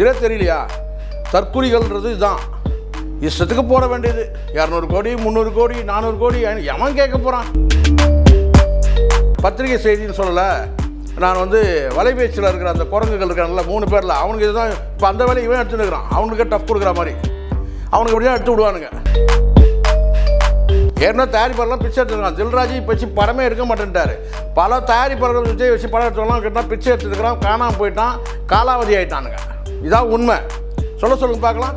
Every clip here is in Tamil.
இதே தெரியலையா? தற்கொலைகள்ன்றது இதுதான். இஷ்டத்துக்கு போட வேண்டியது. இரநூறு கோடி முந்நூறு கோடி நானூறு கோடி எவன் கேட்க போகிறான் பத்திரிகை செய்தின்னு சொல்லலை. நான் வந்து வலைபேச்சியில் இருக்கிற அந்த குரங்குகள் இருக்காங்கல்ல மூணு பேரில் அவனுக்கு இதுதான் இப்போ அந்த வேலையை இவன் எடுத்துன்னு இருக்கிறான். அவனுக்கு டஃப் கொடுக்குற மாதிரி. அவனுக்கு இப்படி தான் எடுத்து விடுவானுங்க. ஏன்னா தயாரிப்பாளர்லாம் பிச்சை எடுத்துருக்கான் தில்ராஜி வச்சு படமே எடுக்க மாட்டேன்ட்டார். பல தயாரிப்பாளர்கள் விஜய் வச்சு படம் எடுத்துக்கலாம் கேட்டால் பிச்சை எடுத்துருக்கிறான் காணாமல் போயிட்டான். காலாவதி ஆகிட்டானுங்க இதான் உண்மை. சொல்ல சொல்லுங்க பார்க்கலாம்.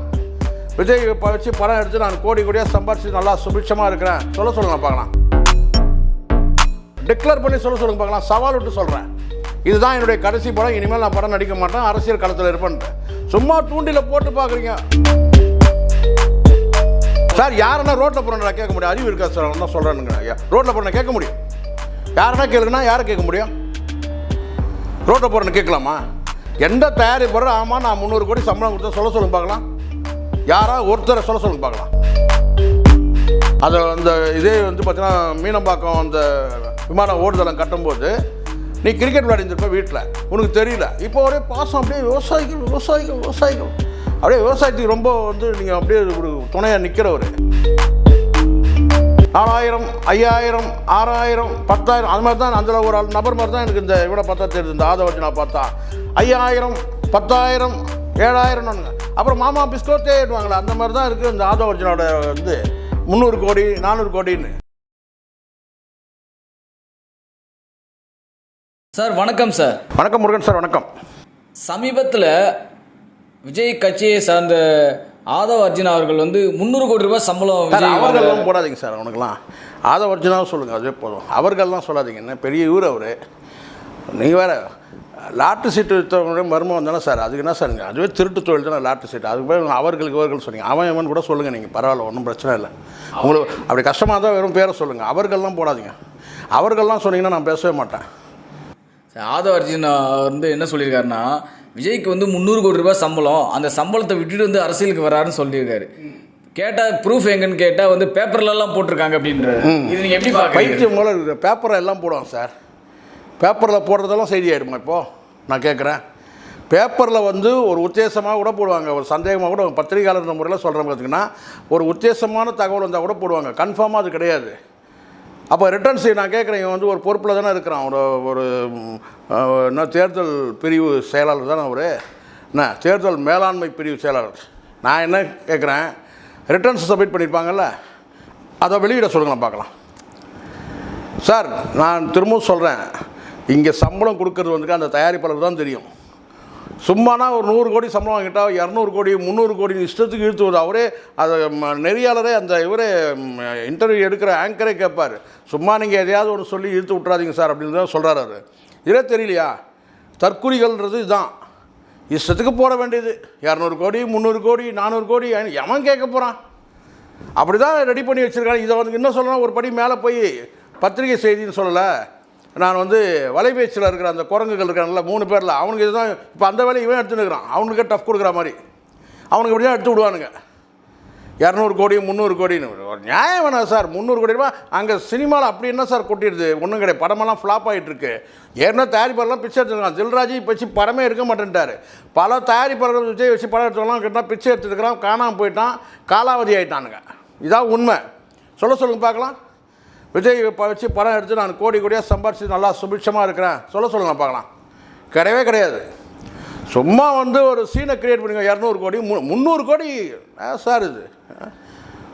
விஜய் வச்சு படம் எடுத்து நான் கோடி கோடியாக சம்பாரிச்சு நல்லா சுபிட்சமாக இருக்கிறேன். சொல்ல சொல்லுங்க பார்க்கலாம். டிக்ளேர் பண்ணி சொல்ல சொல்லுங்க பார்க்கலாம். சவால் விட்டு சொல்கிறேன் இதுதான் என்னுடைய கடைசி படம். இனிமேல் நான் படம் நடிக்க மாட்டேன். அரசியல் களத்தில் இருப்பேன்ட்டு சும்மா தூண்டில போட்டு பார்க்குறீங்க சார் யாருன்னா ரோட்டில் போகிறேன் கேட்க முடியும். அறிவு இருக்கா சார் தான் சொல்கிறேனுங்க ஐயா ரோட்டில் போகிறேன் கேட்க முடியும். யாருன்னா கேளுங்கன்னா யாரை கேட்க முடியும்? ரோட்டில் போகிறேன்னு கேட்கலாமா? எந்த தயாரிப்பாளர் ஆமாம் நான் முந்நூறு கோடி சம்பளம் கொடுத்தா சொல்ல சொல்லுங்க பார்க்கலாம். யாராவது ஒருத்தரை சொல்ல சொல்லுங்க பார்க்கலாம். அதை அந்த இதே வந்து பார்த்தீங்கன்னா மீனம்பாக்கம் அந்த விமான ஓடுதளம் கட்டும்போது நீ கிரிக்கெட் விளையாடிருப்ப வீட்டில் உனக்கு தெரியல. இப்போ ஒரே பாசம் அப்படியே விவசாயிகள் விவசாயிகள் விவசாயிகள். அப்படியே விவசாயத்துக்கு ரொம்ப வந்து நீங்கள் அப்படியே ஒரு துணையாக நிற்கிறவர் நாலாயிரம் ஐயாயிரம் ஆறாயிரம் பத்தாயிரம் அது மாதிரி தான் அந்த ஒரு நபர் மாதிரி தான் எனக்கு இந்த இவ்வளோ பார்த்தா தெரியுது இந்த ஆதவச்சு நான் பார்த்தா. ஐயாயிரம் பத்தாயிரம் ஏழாயிரம் அப்புறம் மாமா பிஸ்கோத்தே ஏற்றுவாங்களே அந்த மாதிரி தான் இருக்குது இந்த ஆதவர்ஜனோட வந்து. முந்நூறு கோடி நானூறு கோடின்னு. சார் வணக்கம் சார். வணக்கம் முருகன் சார் வணக்கம். சமீபத்தில் விஜய் கட்சியை சார்ந்த ஆதவ் அர்ஜுன் அவர்கள் வந்து முந்நூறு கோடி ரூபாய் சம்பளம். அவர்கள்லாம் போடாதீங்க சார் அவனுக்குலாம் ஆதவர்ஜனாவும் சொல்லுங்கள் அதுவே போதும். அவர்கள்லாம் சொல்லாதீங்க என்ன பெரிய ஊர் அவர். நீங்கள் வேற லாட்டு சீட்டு விற்றவங்களுடைய மர்மம் வந்தாலும் சார் அதுக்கு என்ன சார் அதுவே திருட்டு தொழில் தானே லாட்டு சீட்டு. அதுக்கு போய் அவர்களுக்கு இவர்கள் சொன்னீங்க. அவன் எவன் கூட சொல்லுங்கள் நீங்கள் பரவாயில்ல ஒன்றும் பிரச்சனை இல்லை. உங்களுக்கு அப்படி கஷ்டமாக தான் வெறும் பேரை சொல்லுங்கள் அவர்கள்லாம் போடாதீங்க. அவர்கள்லாம் சொன்னீங்கன்னா நான் பேசவே மாட்டேன். சார், ஆதவ் அர்ஜுன் வந்து என்ன சொல்லியிருக்காருன்னா விஜய்க்கு வந்து முந்நூறு கோடி ரூபாய் சம்பளம். அந்த சம்பளத்தை விட்டுட்டு வந்து அரசியலுக்கு வராருன்னு சொல்லியிருக்காரு. கேட்டால் ப்ரூஃப் எங்கன்னு கேட்டால் வந்து பேப்பர்லலாம் போட்டிருக்காங்க அப்படின்றாரு. இது நீங்கள் எப்படி பைத்தியம் மூலம் இருக்குது. பேப்பரை எல்லாம் போடுவான் சார். பேப்பரில் போடுறதெல்லாம் செய்தி ஆகிடுமா இப்போது நான் கேட்குறேன். பேப்பரில் வந்து ஒரு உத்தேசமாக கூட போடுவாங்க. ஒரு சந்தேகமாக கூட பத்திரிகையாளர் முறையில் சொல்கிறேன் பார்த்தீங்கன்னா ஒரு உத்தேசமான தகவல் வந்தால் கூட போடுவாங்க. கன்ஃபார்மாக அது கிடையாது. அப்போ ரிட்டர்ன்ஸ் நான் கேட்குறேன் இவன் வந்து ஒரு பொறுப்பில் தானே இருக்கிறான். ஒரு ஒரு என்ன தேர்தல் பிரிவு செயலாளர் தானே அவர்? என்ன தேர்தல் மேலாண்மை பிரிவு செயலாளர். நான் என்ன கேட்குறேன் ரிட்டர்ன்ஸ் சப்மிட் பண்ணியிருப்பாங்கல்ல அதை வெளியிட சொல்லுங்களேன் பார்க்கலாம். சார் நான் திரும்பவும் சொல்கிறேன் இங்கே சம்பளம் கொடுக்கறது வந்து அந்த தயாரிப்பாளர் தான் தெரியும். சும்மானா ஒரு நூறு கோடி சம்பளம் வாங்கிட்டா இரநூறு கோடி முந்நூறு கோடி இஷ்டத்துக்கு இழுத்து வருது. அவரே அதை ம- நெறியாளரே அந்த இவரே இன்டர்வியூ எடுக்கிற ஆங்கரே கேட்பார் சும்மா நீங்கள் எதையாவது ஒன்று சொல்லி இழுத்து விட்றாதீங்க சார் அப்படின்னு தான் சொல்கிறாரு அவர். இதே தெரியலையா? தற்குறிகள்ன்றது இதுதான். இஷ்டத்துக்கு போட வேண்டியது. இரநூறு கோடி முந்நூறு கோடி நானூறு கோடி எவன் கேட்க போகிறான் அப்படி தான் ரெடி பண்ணி வச்சுருக்காங்க இதை வந்து என்ன சொல்லணும் ஒரு படி மேலே போய் பத்திரிகை செய்தின்னு சொல்லலை. நான் வந்து வலைபேச்சில் இருக்கிற அந்த குரங்குகள் இருக்கிறாங்கல்ல மூணு பேரில் அவனுக்கு இதுதான் இப்போ அந்த வேலையை இவன் எடுத்துன்னு இருக்கிறான். அவனுக்கு டஃப் கொடுக்குற மாதிரி. அவனுக்கு இப்படி தான் எடுத்து விடுவானுங்க. இரநூறு கோடி முந்நூறு கோடின்னு. ஒரு நியாயம் வேணாம் சார் முந்நூறு கோடி ரூபா அங்கே சினிமாவில் அப்படி என்ன சார் கொட்டிடுது? ஒன்றும் கிடையாது படமெல்லாம் ஃப்ளாப் ஆகிட்டு இருக்கு ஏற்கனவே தயாரிப்பாளர்லாம் பிச்சை எடுத்துருக்கான் தில்ராஜி வச்சு படமே எடுக்க மாட்டேன்ட்டார். பல தயாரிப்பாளர்கள் விஜய் வச்சு படம் எடுத்துக்கலாம் கேட்டால் பிச்சை எடுத்துருக்கிறான் காணாமல் போயிட்டான் காலாவதி ஆகிட்டானுங்க இதான் உண்மை. சொல்ல சொல்லுங்க பார்க்கலாம். விஜய் வச்சு படம் எடுத்து நான் கோடி கோடியாக சம்பாரிச்சு நல்லா சுபிட்சமாக இருக்கிறேன். சொல்ல சொல்லலாம் பார்க்கலாம். கிடையவே கிடையாது. சும்மா வந்து ஒரு சீனை கிரியேட் பண்ணுங்க இரநூறு கோடி மு- முந்நூறு கோடி ஆ, சார் இது ஆ.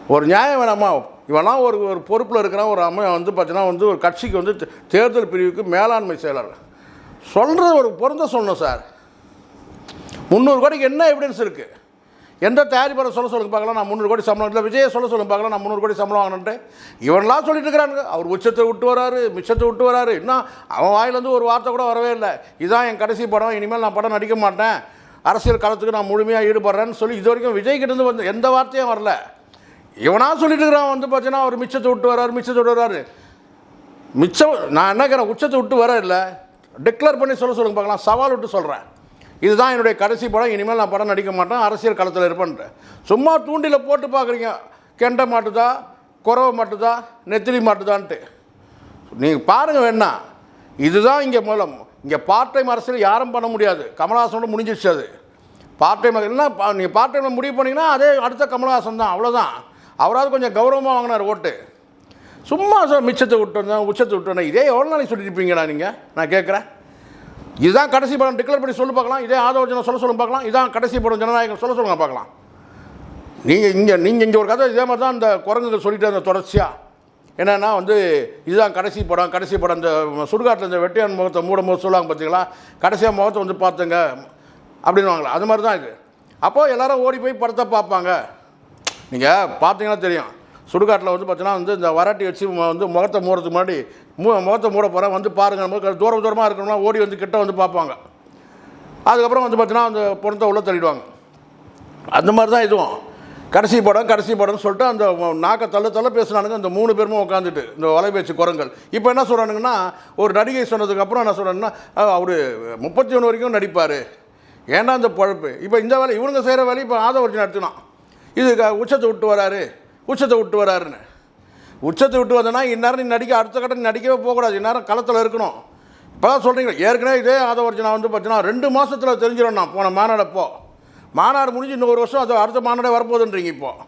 ஒரு நியாயம் வேணாமா? இவெல்லாம் ஒரு ஒரு பொறுப்பில் இருக்கிறான் ஒரு அம்மையை வந்து பார்த்தீங்கன்னா வந்து ஒரு கட்சிக்கு வந்து தேர்தல் பிரிவுக்கு மேலாண்மை செயலர். சொல்கிறது ஒரு பொருந்த சொல்லணும் சார். முந்நூறு கோடிக்கு என்ன எவிடன்ஸ் இருக்குது எந்த தயாரிப்பாளர் சொல்ல சொல்லுங்க பார்க்கலாம். நான் முந்நூறு கோடி சம்பளம் இல்லை விஜயை சொல்ல சொல்லுங்க பார்க்கலாம். நான் முந்நூறு கோடி சம்பளம் வாங்கினேன்ட்டு இவன்லாம் சொல்லிட்டு இருக்கிறானுங்க. அவர் உச்சத்தை விட்டு வராரு மிச்சத்தை விட்டு வராரு. இன்னும் அவன் வாயிலேருந்து ஒரு வார்த்தை கூட வரவே இல்லை. இதுதான் என் கடைசி படம். இனிமேல் நான் படம் நடிக்க மாட்டேன். அரசியல் காலத்துக்கு நான் முழுமையாக ஈடுபடுறேன்னு சொல்லி இது வரைக்கும் விஜய் இருந்து வந்து எந்த வார்த்தையும் வரல. இவனா சொல்லிட்டு இருக்கிறான் வந்து பார்த்தீங்கன்னா அவர் மிச்சத்தை விட்டு வராரு மிச்சத்தை விட்டு வராரு. மிச்சம் நான் என்ன கேட்குறேன் உச்சத்தை விட்டு வர இல்லை. டிக்ளேர் பண்ணி சொல்ல சொல்லுங்க பார்க்கலாம். சவால் விட்டு சொல்கிறேன் இதுதான் என்னுடைய கடைசி படம் இனிமேல் நான் படம் நடிக்க மாட்டேன் அரசியல் களத்தில் இருப்பேன்ட்டு சும்மா தூண்டில் போட்டு பார்க்குறீங்க கெண்டை மாட்டுதா குறவை மாட்டுதா நெத்திலி மாட்டுதான்ட்டு. நீங்கள் பாருங்கள் வேணா. இதுதான் இங்கே மூலம். இங்கே பார்ட் டைம் அரசியல் யாரும் பண்ண முடியாது. கமலஹாசனோட முடிஞ்சிடுச்சு அது. பார்ட் டைம் இல்லைன்னா நீங்கள் பார்ட் டைமில் முடிவு பண்ணிங்கன்னா அதே அடுத்த கமலஹாசன் தான் அவ்வளோதான் அவராவது கொஞ்சம் கௌரவமாக வாங்கினார் ஓட்டு. சும்மா சார் மிச்சத்தை விட்டு வந்தேன் உச்சத்தை விட்டு வந்தேன். இதே எவ்வளோ நாளைக்கு சொல்லிட்டு இருப்பீங்களா நீங்கள் நான் கேட்குறேன் இதுதான் கடைசி படம். டிக்ளேர் பண்ணி சொல்லி பார்க்கலாம். இதே ஆதவ சொல்ல சொல்லுங்க பார்க்கலாம். இதான் கடைசி படம். ஜனநாயகம் சொல்ல சொல்லுங்க பார்க்கலாம். நீங்கள் இங்கே நீங்கள் இங்கே ஒரு கதை இதே மாதிரி தான் இந்த குரங்குகள் சொல்லிட்டு அந்த தொடர்ச்சியாக என்னென்னா வந்து இதுதான் கடைசி படம் கடைசி படம். இந்த சுடுகாட்டில் இந்த வெட்டியான் முகத்தை மூடும் போது சொல்லுவாங்க பார்த்தீங்களா கடைசியாக முகத்தை வந்து பார்த்துங்க அப்படின்னுவாங்களா. அது மாதிரி தான் இது. அப்போது எல்லோரும் ஓடி போய் படத்தை பார்ப்பாங்க. நீங்கள் பார்த்தீங்கன்னா தெரியும். சுடுகாட்டில் வந்து பார்த்தீங்கன்னா வந்து இந்த வராட்டி வச்சு வந்து முகத்தை மூடுறதுக்கு முன்னாடி மூ முகத்தை மூட போகிறேன் வந்து பாருங்க தூரம் தூரமாக இருக்கணும்னா ஓடி வந்து கிட்ட வந்து பார்ப்பாங்க. அதுக்கப்புறம் வந்து பார்த்தீங்கன்னா அந்த பொணத்தை உள்ளே தள்ளிடுவாங்க. அந்த மாதிரி தான் இதுவும். கடைசி படம் கடைசி படம்னு சொல்லிட்டு அந்த நாக்கை தள்ள தள்ள பேசினானுங்க அந்த மூணு பேருமே உட்காந்துட்டு இந்த வலைபேச்சு குரங்கள். இப்போ என்ன சொல்கிறானுங்கன்னா ஒரு நடிகை சொன்னதுக்கப்புறம் என்ன சொல்கிறாங்கன்னா அவர் முப்பத்தி ஒன்று வரைக்கும் நடிப்பார். ஏன்னா அந்த பழப்பு? இப்போ இந்த வேலை இவனுங்க செய்கிற வேலையை இப்போ ஆதவர்ஜன் நடத்தினான் இது க- உச்சத்தை விட்டு வராரு. உச்சத்தை விட்டு வராருன்னு. உச்சத்தை விட்டு வந்தனா இந்நேரம் நீ நடிக்க அடுத்த கட்டம் நீ நடிக்கவே போகக்கூடாது. இந்நேரம் களத்தில் இருக்கணும். இப்போ தான் சொல்கிறீங்க ஏற்கனவே இதே ஆதவர்ஜனா வந்து பார்த்தீங்கன்னா ரெண்டு மாதத்தில் தெரிஞ்சிடும் நான் போன மாநாடப்போ மாநாடு முடிஞ்சு இன்னொரு வருஷம் அது அடுத்த மாநாடே வரப்போகுதுன்றீங்க இப்போது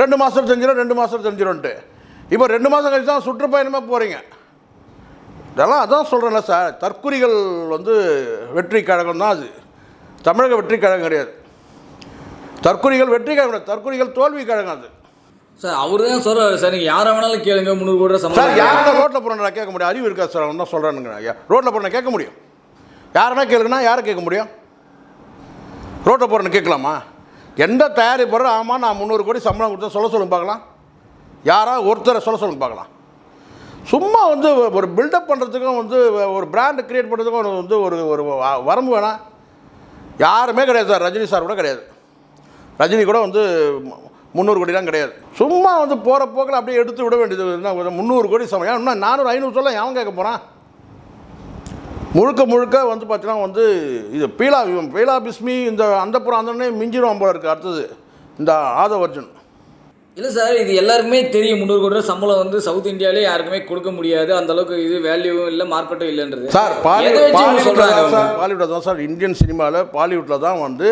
ரெண்டு மாதம் தெரிஞ்சிடும் ரெண்டு மாதம் தெரிஞ்சிடும்ன்ட்டு இப்போ ரெண்டு மாதம் கழிச்சு தான் சுற்றுப்பயணமாக போகிறீங்க இதெல்லாம் அதான் சொல்கிறேன்ல சார். தற்குறிகள் வந்து வெற்றி கழகம் தான் அது. தமிழக வெற்றி கழகம் கிடையாது. தற்குறிகள் வெற்றி கழகம் தற்குறிகள் தோல்வி கழகம் அது. சார் அவர் தான் சொல்றாரு. சார் நீங்கள் யாரை வேணாலும் கேளுங்க முந்நூறு கோடி ரூபா சார் யாரை ரோட்டில் போகிறேன் கேட்க முடியும். அறிவு இருக்கா சார் அவன் தான் சொல்கிறானுங்க ரோட்டில் போகிறேன் கேட்க முடியும். யாருன்னா கேளுங்கன்னா யாரை கேட்க முடியும்? ரோட்டில் போகிறேன்னு கேட்கலாமா? எந்த தயாரிப்பாளர் ஆமாம் நான் முந்நூறு கோடி சம்பளம் கொடுத்தா சொல்ல சொல்லுங்க பார்க்கலாம். யாரா ஒருத்தரை சொல்ல சொல்லுங்க பார்க்கலாம். சும்மா வந்து ஒரு பில்டப் பண்ணுறதுக்கும் வந்து ஒரு பிராண்ட் கிரியேட் பண்ணுறதுக்கும் வந்து ஒரு ஒரு வரம்பு வேணாம். யாருமே கிடையாது சார் ரஜினி சார் கூட கிடையாது. ரஜினி கூட வந்து முந்நூறு கோடிலாம் கிடையாது. சும்மா வந்து போகிற போக்கில் அப்படியே எடுத்து விட வேண்டியது முந்நூறு கோடி சமயம். இன்னும் நானூறு ஐநூறு சொல்ல எவன் கேட்க போகிறான் முழுக்க முழுக்க வந்து பார்த்தீங்கன்னா வந்து இது பீலா பீலா பிஸ்மி இந்த அந்த புறம் அந்த மிஞ்சிரும் போல இருக்குது அடுத்தது. இந்த ஆதவர்ஜுன் இல்லை சார் இது எல்லாருக்குமே தெரியும். முந்நூறு கோடி ரூபா சம்பளம் வந்து சவுத் இந்தியாவிலே யாருக்குமே கொடுக்க முடியாது. அந்த அளவுக்கு இது வேல்யூவும் இல்லை மார்க்கெட்டும் இல்லைன்றது. சார் பாலிவுட் தான் சார்? பாலிவுட்ல தான் சார் இந்தியன் சினிமாவில் பாலிவுட்டில் தான் வந்து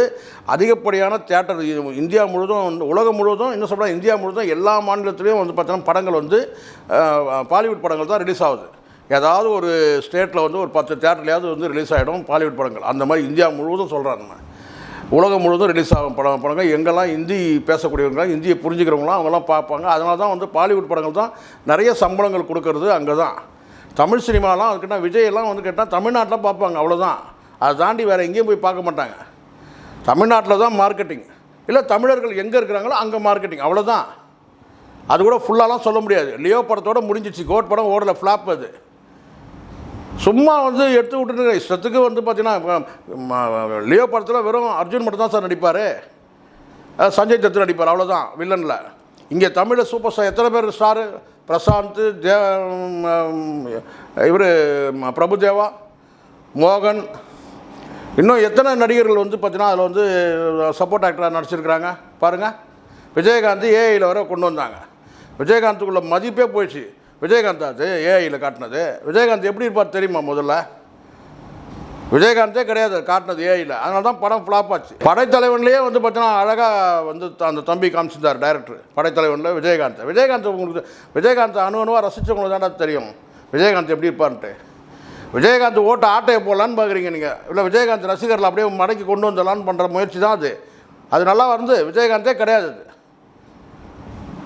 அதிகப்படியான தேட்டர் இந்தியா முழுவதும் வந்து உலகம் முழுவதும் என்ன சொல்கிறா இந்தியா முழுவதும் எல்லா மாநிலத்திலையும் வந்து பார்த்தீங்கன்னா படங்கள் வந்து பாலிவுட் படங்கள் தான் ரிலீஸ் ஆகுது. ஏதாவது ஒரு ஸ்டேட்டில் வந்து ஒரு பத்து தேட்டர்லையாவது வந்து ரிலீஸ் ஆகிடும் பாலிவுட் படங்கள். அந்த மாதிரி இந்தியா முழுவதும் சொல்கிறாங்க உலகம் முழுவதும் ரிலீஸ் ஆகும் படம் படங்கள் எங்கெல்லாம் ஹிந்தி பேசக்கூடியவங்க ஹிந்தியை புரிஞ்சுக்கிறவங்களாம் அவங்கெல்லாம் பார்ப்பாங்க. அதனால தான் வந்து பாலிவுட் படங்கள் தான் நிறைய சம்பளங்கள் கொடுக்கறது அங்கே தான் தமிழ் சினிமாலாம் அதுக்கிட்ட விஜய் எல்லாம் வந்து கேட்டால் தமிழ்நாட்டில் பார்ப்பாங்க அவ்வளோதான் அதை தாண்டி வேறு எங்கேயும் போய் பார்க்க மாட்டாங்க. தமிழ்நாட்டில் தான் மார்க்கெட்டிங் இல்லை தமிழர்கள் எங்கே இருக்கிறாங்களோ அங்கே மார்க்கெட்டிங் அவ்வளோதான் அது கூட ஃபுல்லாலாம் சொல்ல முடியாது. லியோ படத்தோட முடிஞ்சிச்சு. கோட் படம் ஓடல ஃப்ளாப் அது. சும்மா வந்து எடுத்து விட்டுருங்க இஷ்டத்துக்கு வந்து பார்த்தீங்கன்னா லியோ படத்தில் வெறும் அர்ஜுன் மட்டும் தான் சார் நடிப்பார். சஞ்சய் தத்து நடிப்பார் அவ்வளோதான் வில்லனில். இங்கே தமிழில் சூப்பர் ஸ்டார் எத்தனை பேர் ஸ்டாரு? பிரசாந்த் தே இவர் பிரபுதேவா மோகன். இன்னும் எத்தனை நடிகர்கள் வந்து பார்த்தீங்கன்னா அதில் வந்து சப்போர்ட் ஆக்டராக நடிச்சிருக்கிறாங்க? பாருங்கள் விஜயகாந்த் ஏஐயில் வர கொண்டு வந்தாங்க. விஜயகாந்துக்குள்ள மதிப்பே போயிடுச்சு. விஜயகாந்த் அது ஏஐயில் காட்டினது. விஜயகாந்த் எப்படி இருப்பார் தெரியுமா முதல்ல? விஜயகாந்தே கிடையாது காட்டினது ஏஐயில் அதனால தான் படம் ஃப்ளாப் ஆச்சு. படைத்தலைவன்லேயே வந்து பார்த்தீங்கன்னா அழகாக வந்து த- அந்த தம்பி காமிச்சிருந்தார் டைரக்டர் படைத்தலைவனில் விஜயகாந்த். விஜயகாந்த் உங்களுக்கு விஜயகாந்த் அணு அணுவாக ரசித்தவங்களுக்கு தான்டா தெரியும். விஜயகாந்த் எப்படி இருப்பான்ட்டு விஜயகாந்த் ஓட்டு ஆட்டையை போடலான்னு பார்க்குறீங்க நீங்கள் இல்லை விஜயகாந்த் ரசிகர்கள் அப்படியே மடக்கி கொண்டு வந்துடலான்னு பண்ணுற முயற்சி தான் அது. அது நல்லா வந்து விஜயகாந்தே கிடையாது அது.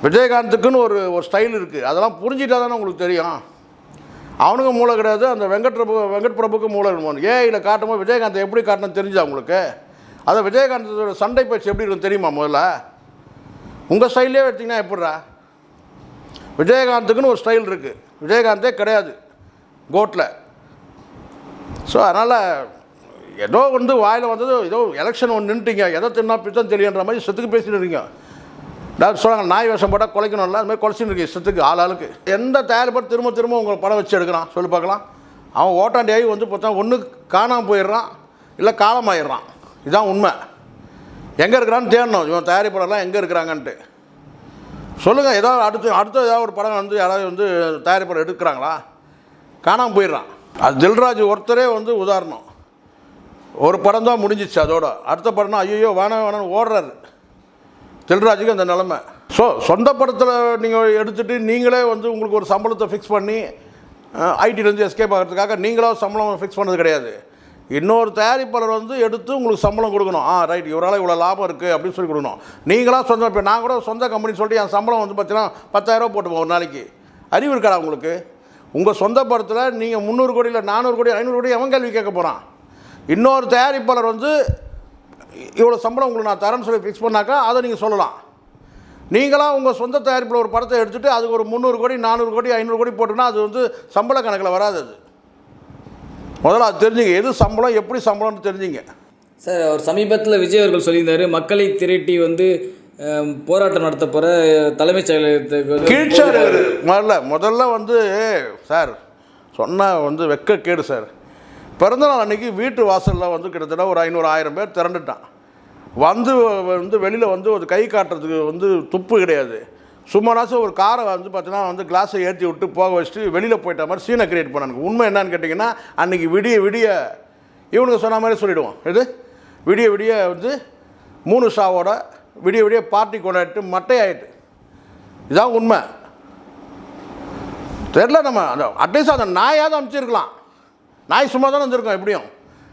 விஜயகாந்துக்குன்னு ஒரு ஒரு ஸ்டைல் இருக்குது அதெல்லாம் புரிஞ்சிட்டா தானே உங்களுக்கு தெரியும். அவனுக்கு மூளை கிடையாது அந்த வெங்கட் பிரபு வெங்கட் பிரபுக்கு மூளை ஏ இல்லை காட்டும்போது விஜயகாந்த் எப்படி காட்டணும் தெரிஞ்சா உங்களுக்கு? அதை விஜயகாந்தோட சண்டை பயிற்சி எப்படி இருக்கும் தெரியுமா முதல்ல? உங்கள் ஸ்டைல்லே எடுத்தீங்கன்னா எப்படிரா விஜயகாந்துக்குன்னு ஒரு ஸ்டைல் இருக்குது விஜயகாந்தே கிடையாது கோட்டில் ஸோ அதனால் ஏதோ வந்து வாயில் வந்தது ஏதோ எலெக்ஷன் ஒன்று நின்றுட்டீங்க எதை தின்னா பித்தம் தெரியுன்ற மாதிரி செத்துக்கு பேசிட்டு இருக்கீங்க. டாக்டர் சொன்னாங்க நாய் வேஷம் போட்டால் குலைக்கணும்ல அது மாதிரி குலைச்சின்னு இருக்கு இஷ்டத்துக்கு ஆள் ஆளுக்கு. எந்த தயாரிப்பாடு திரும்ப திரும்ப உங்களை படம் வச்சு எடுக்கிறான்? சொல்லி பார்க்கலாம். அவன் ஓட்டாண்டியாகி வந்து பார்த்தா ஒன்று காணாமல் போயிடுறான் இல்லை காலமாயிடுறான். இதுதான் உண்மை. எங்கே இருக்கிறான்னு தேடணும். இவன் தயாரிப்பாளர்லாம் எங்கே இருக்கிறாங்கன்ட்டு. சொல்லுங்கள் ஏதாவது அடுத்து அடுத்த ஏதாவது ஒரு படம் வந்து யாராவது வந்து தயாரிப்பாளர் எடுக்கிறாங்களா? காணாமல் போயிடுறான். அது தில்ராஜ் ஒருத்தரே வந்து உதாரணம். ஒரு படம் தான் முடிஞ்சிச்சு அதோட. அடுத்த படம்னா ஐயோ வேணாம் வேணாம்னு ஓடுறாரு. தில்ராஜுக்கு அந்த நிலமை. ஸோ சொந்த படத்தில் நீங்கள் எடுத்துகிட்டு நீங்களே வந்து உங்களுக்கு ஒரு சம்பளத்தை ஃபிக்ஸ் பண்ணி ஐடிலேருந்து எஸ்கேப் ஆகிறதுக்காக நீங்களாக சம்பளம் ஃபிக்ஸ் பண்ணது கிடையாது. இன்னொரு தயாரிப்பாளர் வந்து எடுத்து உங்களுக்கு சம்பளம் கொடுக்கணும். ஆ ரைட் இவரால் இவ்வளோ லாபம் இருக்குது அப்படின்னு சொல்லி கொடுக்கணும். நீங்களாக சொந்த இப்போ நான் கூட சொந்த கம்பெனி சொல்லிட்டு என் சம்பளம் வந்து பார்த்தீங்கன்னா பத்தாயிரரூபா போட்டுப்போம் ஒரு நாளைக்கு. அறிவு இருக்காடா உங்களுக்கு? உங்கள் சொந்த படத்தில் நீங்கள் முந்நூறு கோடி இல்லை நானூறு கோடி ஐநூறு கோடி எவன் கேள்வி கேட்க போகிறான் இன்னொரு தயாரிப்பாளர் வந்து இவ்வளோ சம்பளம் உங்களுக்கு நான் தரேன்னு சொல்லி ஃபிக்ஸ் பண்ணாக்கா அதை நீங்கள் சொல்லலாம். நீங்களாம் உங்கள் சொந்த தயாரிப்பில் ஒரு படத்தை எடுத்துகிட்டு அதுக்கு ஒரு முந்நூறு கோடி நானூறு கோடி ஐநூறு கோடி போட்டுன்னா அது வந்து சம்பள கணக்கில் வராது அது. முதல்ல அது தெரிஞ்சுங்க எது சம்பளம் எப்படி சம்பளம்னு தெரிஞ்சுங்க. சார் அவர் சமீபத்தில் விஜய் அவர்கள் சொல்லியிருந்தாரு மக்களை திரட்டி வந்து போராட்டம் நடத்த போகிற தலைமைச் செயலகத்துக்கு கீழ்ச்சார். முதல்ல முதல்ல வந்து சார் சொன்னால் வந்து வெக்க கேடு சார். பிறந்தநாள் அன்றைக்கி வீட்டு வாசலில் வந்து கிட்டத்தட்ட ஒரு ஐநூறு ஆயிரம் பேர் திரண்டுட்டான். வந்து வந்து வெளியில் வந்து ஒரு கை காட்டுறதுக்கு வந்து துப்பு கிடையாது. சும்மானாச்சும் ஒரு காரை வந்து பார்த்தீங்கன்னா வந்து கிளாஸை ஏற்றி விட்டு போக வச்சுட்டு வெளியில் போயிட்ட மாதிரி சீனை கிரியேட் பண்ணானுங்க. உண்மை என்னன்னு கேட்டிங்கன்னா அன்றைக்கி விடிய விடிய இவனுக்கு சொன்ன மாதிரி சொல்லிவிடுவோம் இது? விடிய விடிய வந்து மூணு ஷாவோட விடிய விடிய பார்ட்டி கொண்டாடிட்டு மட்டையாயிட்டு. இதான் உண்மை. தெரில நம்ம அந்த அட்லீஸ்ட் அந்த நாயாவது அனுப்பிச்சிருக்கலாம். நாய் சும்மா தானே வந்திருக்கோம் எப்படியும்?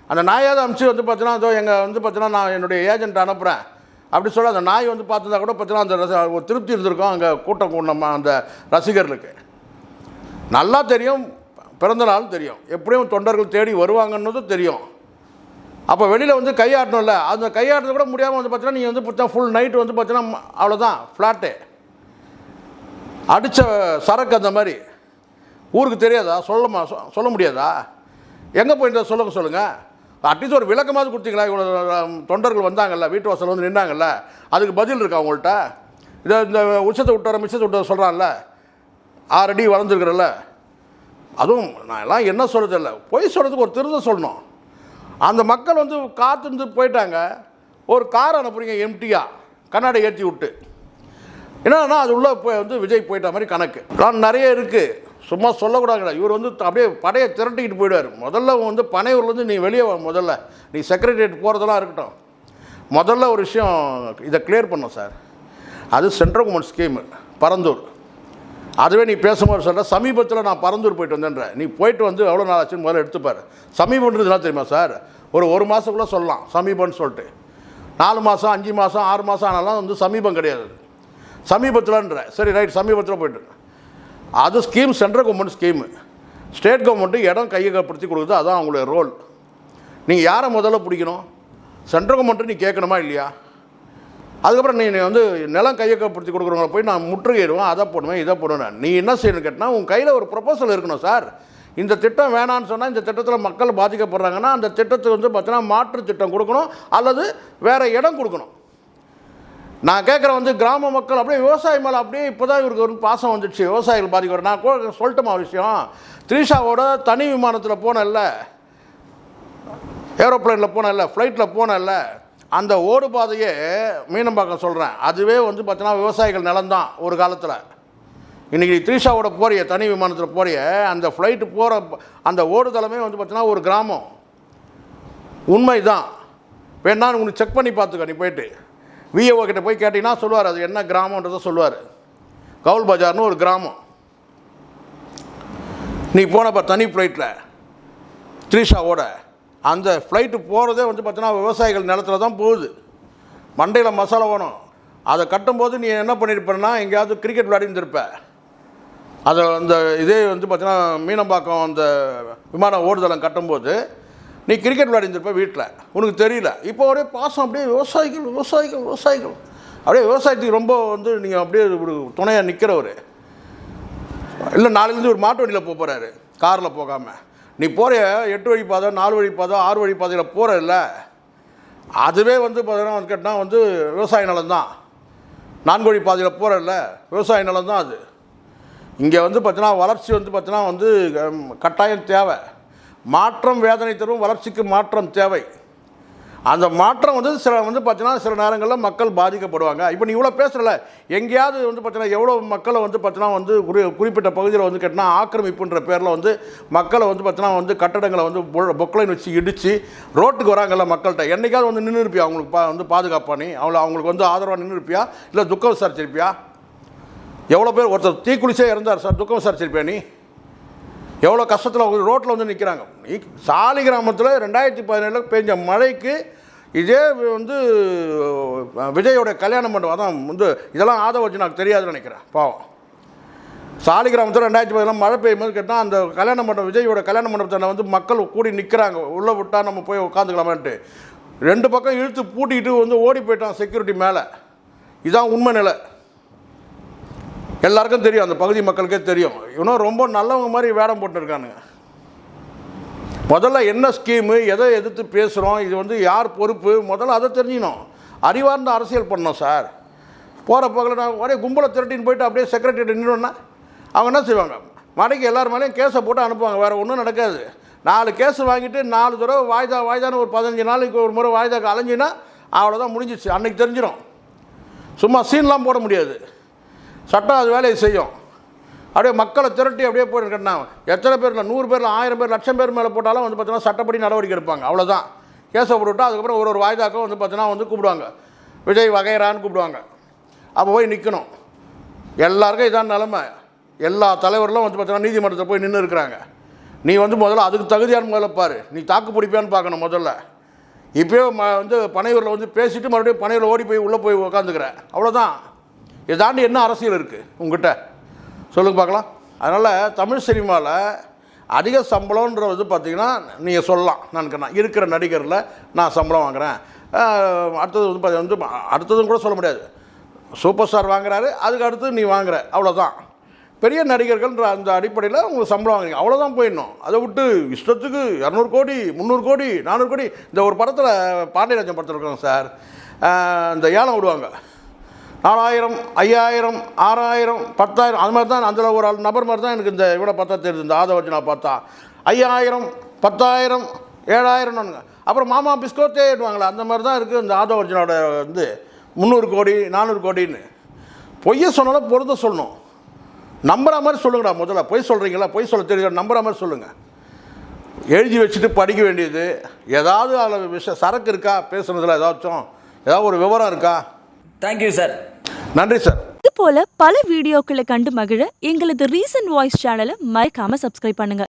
அந்த நாயாவது அமுச்சு வந்து பார்த்தீங்கன்னா அதோ எங்கள் வந்து பார்த்தீங்கன்னா நான் என்னுடைய ஏஜென்ட் அனுப்புகிறேன் அப்படி சொல்ல அந்த நாய் வந்து பார்த்துருந்தா கூட பார்த்தீங்கன்னா அந்த ரச- ஒரு திருப்தி இருந்திருக்கும் அங்கே கூட்டம் கூடமா அந்த ரசிகர்களுக்கு. நல்லா தெரியும் பிறந்த நாள் தெரியும். எப்படியும் தொண்டர்கள் தேடி வருவாங்கன்னதும் தெரியும். அப்போ வெளியில் வந்து கையாட்டணும்ல. அந்த கையாட்டுறது கூட முடியாமல் வந்து பார்த்தீங்கன்னா நீங்கள் வந்து பார்த்தா ஃபுல் நைட்டு வந்து பார்த்தீங்கன்னா அவ்வளோதான் ஃப்ளாட்டு அடித்த சரக்கு அந்த மாதிரி. ஊருக்கு தெரியாதா? சொல்லமா? சொ- சொல்ல முடியாதா? எங்கே போயிட்டு சொல்லுங்க சொல்லுங்கள் அட்லீஸ்ட் ஒரு விளக்கமாவது கொடுத்தீங்களா? இவ்வளோ தொண்டர்கள் வந்தாங்கல்ல வீட்டு வாசல் வந்து நின்னாங்கல்ல அதுக்கு பதில் இருக்கா உங்கள்கிட்ட இதை இந்த உச்சத்தை விட்டார மிச்சத்தை விட்டார சொல்கிறான்ல ஆறு அடி வளர்ந்துருக்குறல்ல. அதுவும் நான் எல்லாம் என்ன சொல்கிறது இல்லை பொய் சொல்கிறதுக்கு ஒரு திருத்தம் சொல்லணும். அந்த மக்கள் வந்து காத்திருந்து போயிட்டாங்க. ஒரு கார் அனுப்புறீங்க எம்டியாக கண்ணாடி ஏற்றி விட்டு. என்னன்னா அது உள்ளே போய் வந்து விஜய் போயிட்ட மாதிரி கணக்கு. நான் நிறைய இருக்குது சும்மா சொல்லக்கூடாதுடா இவர் வந்து அப்படியே படையை திரட்டிக்கிட்டு போயிடுவார். முதல்ல வந்து பனையூர்லேருந்து நீ வெளியே வா முதல்ல. நீ செக்ரட்டரியேட் போகிறதெல்லாம் இருக்கட்டும். முதல்ல ஒரு விஷயம் இதை கிளியர் பண்ணோம் சார் அது சென்ட்ரல் கவர்மெண்ட் ஸ்கீமு பரந்தூர். அதுவே நீ பேசும்போது சொல்கிற சமீபத்தில் நான் பரந்தூர் போயிட்டு வந்தேன்ற. நீ போயிட்டு வந்து எவ்வளோ நாள் ஆச்சுன்னு முதல்ல எடுத்துப்பார். சமீபன்றது என்ன தெரியுமா சார் ஒரு ஒரு மாதத்துக்குள்ளே சொல்லலாம் சமீபம்னு சொல்லிட்டு. நாலு மாதம் அஞ்சு மாதம் ஆறு மாதம் ஆனாலும் வந்து சமீபம் கிடையாது. சமீபத்தில்ன்ற. சரி ரைட் சமீபத்தில் போயிட்டு. அது scheme central government scheme state government இடம் கையகப்படுத்தி கொடுக்குது அதுதான் அவங்களுடைய ரோல் நீங்கள் யாரை முதல்ல பிடிக்கணும்? சென்ட்ரல் கவர்மெண்ட்டு நீ கேட்கணுமா இல்லையா? அதுக்கப்புறம் நீ நீ வந்து நிலம் கையகப்படுத்தி கொடுக்குறவங்கள போய் நான் முற்றுகையிடுவேன் அதை போடுவேன் இதை போடுவேன். நீ என்ன செய்யணும் கேட்டால் உன் கையில் ஒரு ப்ரொபோசல் இருக்கணும் சார் இந்த திட்டம் வேணான்னு சொன்னால் இந்த திட்டத்தில் மக்கள் பாதிக்கப்படுறாங்கன்னா அந்த திட்டத்துக்கு வந்து பார்த்தீங்கன்னா மாற்று திட்டம் கொடுக்கணும் அல்லது வேறு இடம் கொடுக்கணும். நான் கேட்குற வந்து கிராம மக்கள் அப்படியே விவசாயி மேலே அப்படியே இப்போ தான் இவருக்கு ஒரு பாசம் வந்துடுச்சு விவசாயிகள் பாதிக்க நான் சொல்லட்டுமா விஷயம்? த்ரீஷாவோட தனி விமானத்தில் போனேன்ல. ஏரோப்ளேனில் போனேன்ல. ஃப்ளைட்டில் போனேன்ல. அந்த ஓடு பாதையே மீனம்பாக்கம் சொல்கிறேன் அதுவே வந்து பார்த்தீங்கன்னா விவசாயிகள் நிலம்தான் ஒரு காலத்தில். இன்றைக்கி த்ரீஷாவோட போறிய தனி விமானத்தில் போறிய அந்த ஃப்ளைட்டு போகிற அந்த ஓடுதளமே வந்து பார்த்தீங்கன்னா ஒரு கிராமம். உண்மைதான். வேணான்னு உனக்கு செக் பண்ணி பார்த்துக்க நீ போயிட்டு. விஏஓ கிட்ட போய் கேட்டிங்கன்னா சொல்லுவார். அது என்ன கிராமன்றதை சொல்லுவார். கவுல் பஜார்னு ஒரு கிராமம். நீ போனப்ப தனி ஃப்ளைட்டில் த்ரீஷாவோட அந்த ஃப்ளைட்டு போகிறதே வந்து பார்த்தீங்கன்னா விவசாயிகள் நிலத்துல தான் போகுது. மண்டையில் மசாலா வேணும். அதை கட்டும்போது நீ என்ன பண்ணியிருப்பேன்னா எங்கேயாவது கிரிக்கெட் விளையாடிருந்திருப்ப. அதை அந்த இதே வந்து பார்த்தீங்கன்னா மீனம்பாக்கம் அந்த விமான ஓடுதளம் கட்டும்போது நீ கிரிக்கெட் விளையாடிருப்ப வீட்டில் உனக்கு தெரியல. இப்போ அப்படியே பாசம் அப்படியே விவசாயிகள் விவசாயிகள் விவசாயிகள். அப்படியே விவசாயத்துக்கு ரொம்ப வந்து நீங்கள் அப்படியே ஒரு துணையாக நிற்கிறவர் இல்லை நாளையிலேருந்து ஒரு மாட்டு வண்டியில் போக போகிறாரு காரில் போகாமல் நீ போகிற எட்டு வழி பாதை நாலு வழி பாதை ஆறு வழி பாதையில் போகிறல்ல அதுவே வந்து பார்த்தீங்கன்னா வந்து கேட்டால் வந்து விவசாய நிலம்தான் நான்கு வழி பாதையில் போகிறல்ல விவசாய நிலம் தான் அது. இங்கே வந்து பார்த்தீங்கன்னா வளர்ச்சி வந்து பார்த்தீங்கன்னா வந்து கட்டாயம் தேவை. மாற்றம் வேதனை தரும் வளர்ச்சிக்கு மாற்றம் தேவை. அந்த மாற்றம் வந்து சில வந்து பார்த்தீங்கன்னா சில நேரங்களில் மக்கள் பாதிக்கப்படுவாங்க. இப்போ நீ இவ்வளோ பேசுகிறல எங்கேயாவது வந்து பார்த்தீங்கன்னா எவ்வளோ மக்களை வந்து பார்த்தீங்கன்னா வந்து குறி குறிப்பிட்ட பகுதியில் வந்து கேட்டினா ஆக்கிரமிப்புன்ற பேரில் வந்து மக்களை வந்து பார்த்தீங்கன்னா வந்து கட்டடங்களை வந்து பொக்கலைன்னு வச்சு இடித்து ரோட்டுக்கு வராங்கல்ல மக்கள்கிட்ட. என்னைக்காவது வந்து நின்று இருப்பியா அவங்களுக்கு பா வந்து பாதுகாப்பானி அவளை அவங்களுக்கு வந்து ஆதரவாக நின்று இருப்பியா இல்லை துக்கம் விசாரிச்சிருப்பியா? எவ்வளோ பேர் ஒருத்தர் தீக்குளிச்சே இருந்தார் சார். துக்கம் விசாரிச்சிருப்பியா நீ? எவ்வளோ கஷ்டத்தில் ரோட்டில் வந்து நிற்கிறாங்க சாலி கிராமத்தில் ரெண்டாயிரத்தி பதினேழில் பெஞ்ச மழைக்கு இதே வந்து விஜயோட கல்யாண மண்டபம் அதான் வந்து இதெல்லாம் ஆதவ வச்சு எனக்கு தெரியாதுன்னு நினைக்கிறேன். பாவம். சாலி கிராமத்தில் ரெண்டாயிரத்தி பதினேழு மழை பெய்யும் போது கேட்டால் அந்த கல்யாண மண்டபம் விஜயோட கல்யாண மண்டபத்தில் வந்து மக்கள் கூடி நிற்கிறாங்க உள்ளே விட்டால் நம்ம போய் உட்காந்துக்கலாமான்ட்டு. ரெண்டு பக்கம் இழுத்து பூட்டிக்கிட்டு வந்து ஓடி போயிட்டான் செக்யூரிட்டி மேலே. இதான் உண்மை நிலை. எல்லாருக்கும் தெரியும் அந்த பகுதி மக்களுக்கே தெரியும். இன்னும் ரொம்ப நல்லவங்க மாதிரி வேடம் போட்டுருக்கானுங்க. முதல்ல என்ன ஸ்கீமு எதை எதிர்த்து பேசுகிறோம் இது வந்து யார் பொறுப்பு முதல்ல அதை தெரிஞ்சுக்கணும். அறிவார்ந்த அரசியல் பண்ணோம் சார். போகிற பக்கத்தில் நான் ஒரே கும்பலை திரட்டின்னு போயிட்டு அப்படியே செக்ரட்டரி நின்றுன்னா அவங்க என்ன செய்வாங்க? மடைக்கு எல்லார் மேலேயும் கேஸை போட்டு அனுப்புவாங்க வேறு ஒன்றும் நடக்காது. நாலு கேஸ் வாங்கிட்டு நாலு தடவை வாய்தா வாய்தான்னு ஒரு பதினஞ்சு நாளைக்கு ஒரு முறை வாய்தாக்கு அலைஞ்சின்னா அவ்வளோதான் முடிஞ்சிச்சு. அன்னைக்கு தெரிஞ்சிடும் சும்மா சீன்லாம் போட முடியாது. சட்டம் அது வேலையை செய்யும். அப்படியே மக்களை திரட்டி அப்படியே போயிருக்கேன்னா எத்தனை பேர் இல்லை நூறு பேரில் ஆயிரம் பேர் லட்சம் பேர் மேலே போட்டாலும் வந்து பார்த்தீங்கன்னா சட்டப்படி நடவடிக்கை எடுப்பாங்க. அவ்வளோதான் கேஸை போட்டுவிட்டா அதுக்கப்புறம் ஒரு ஒரு வாய்தாக்கம் வந்து பார்த்தீங்கன்னா வந்து கூப்பிடுவாங்க. விஜய் வகைரான்னு கூப்பிடுவாங்க. அப்போ போய் நிற்கணும் எல்லாருக்கும் இதான் நிலமை. எல்லா தலைவர்களும் வந்து பார்த்தீங்கன்னா நீதிமன்றத்தில் போய் நின்று இருக்கிறாங்க. நீ வந்து முதல்ல அதுக்கு தகுதியான முதல்ல பாரு. நீ தாக்கு பிடிப்பியான்னு பார்க்கணும் முதல்ல. இப்போயே ம வந்து பனையூரில் வந்து பேசிட்டு மறுபடியும் பனையூரில் ஓடி போய் உள்ளே போய் உட்காந்துக்கிறேன் அவ்வளோதான் இதை தாண்டி என்ன அரசியல் இருக்குது உங்ககிட்ட? சொல்லுங்க பார்க்கலாம். அதனால் தமிழ் சினிமாவில் அதிக சம்பளம்ன்றது பார்த்தீங்கன்னா நீங்கள் சொல்லலாம். நான் இருக்கிற நடிகரில் நான் சம்பளம் வாங்குறேன். அடுத்தது வந்து பாத்தி- வந்து அடுத்ததும் கூட சொல்ல முடியாது. சூப்பர் ஸ்டார் வாங்குறாரு அதுக்கு அடுத்து நீ வாங்குற. அவ்வளோதான் பெரிய நடிகர்கள்ன்ற அந்த அடிப்படையில் உங்களுக்கு சம்பளம் வாங்குறீங்க. அவ்வளோதான் போயிடணும். அதை விட்டு இஷ்டத்துக்கு இரநூறு கோடி முந்நூறு கோடி நானூறு கோடி இந்த ஒரு படத்தில் பாண்டியராஜன் படத்தில் இருக்காங்க சார். இந்த ஏலம் விடுவாங்க நாலாயிரம் ஐயாயிரம் ஆறாயிரம் பத்தாயிரம் அது மாதிரி தான் அதில் ஒரு ஆள் நபர் மாதிரி தான் எனக்கு இந்த இவ்வளோ பார்த்தா தெரியுது இந்த ஆதவ நான் பார்த்தா. ஐயாயிரம் பத்தாயிரம் ஏழாயிரம்னுங்க அப்புறம் மாமா பிஸ்கோத்தேடுவாங்களே அந்த மாதிரி தான் இருக்குது இந்த ஆதவர்ஜனோட வந்து முந்நூறு கோடி நானூறு கோடின்னு. பொய்யை சொன்னாலும் பொருத்த சொல்லணும். நம்புற மாதிரி சொல்லுங்கடா முதல்ல. பொய் சொல்கிறீங்களா பொய் சொல்ல தெரியல நம்புற மாதிரி சொல்லுங்கள் எழுதி வச்சுட்டு படிக்க வேண்டியது. ஏதாவது அதில் விஷயம் சரக்கு இருக்கா? பேசுனதில் ஏதாச்சும்? ஏதாவது ஒரு விவரம் இருக்கா? தேங்க்யூ சார் நன்றி சார் இது போல பல வீடியோக்களை கண்டு மகிழ எங்களது ரீசன்ட் வாய்ஸ் சேனலை மறக்காம சப்ஸ்கிரைப் பண்ணுங்க.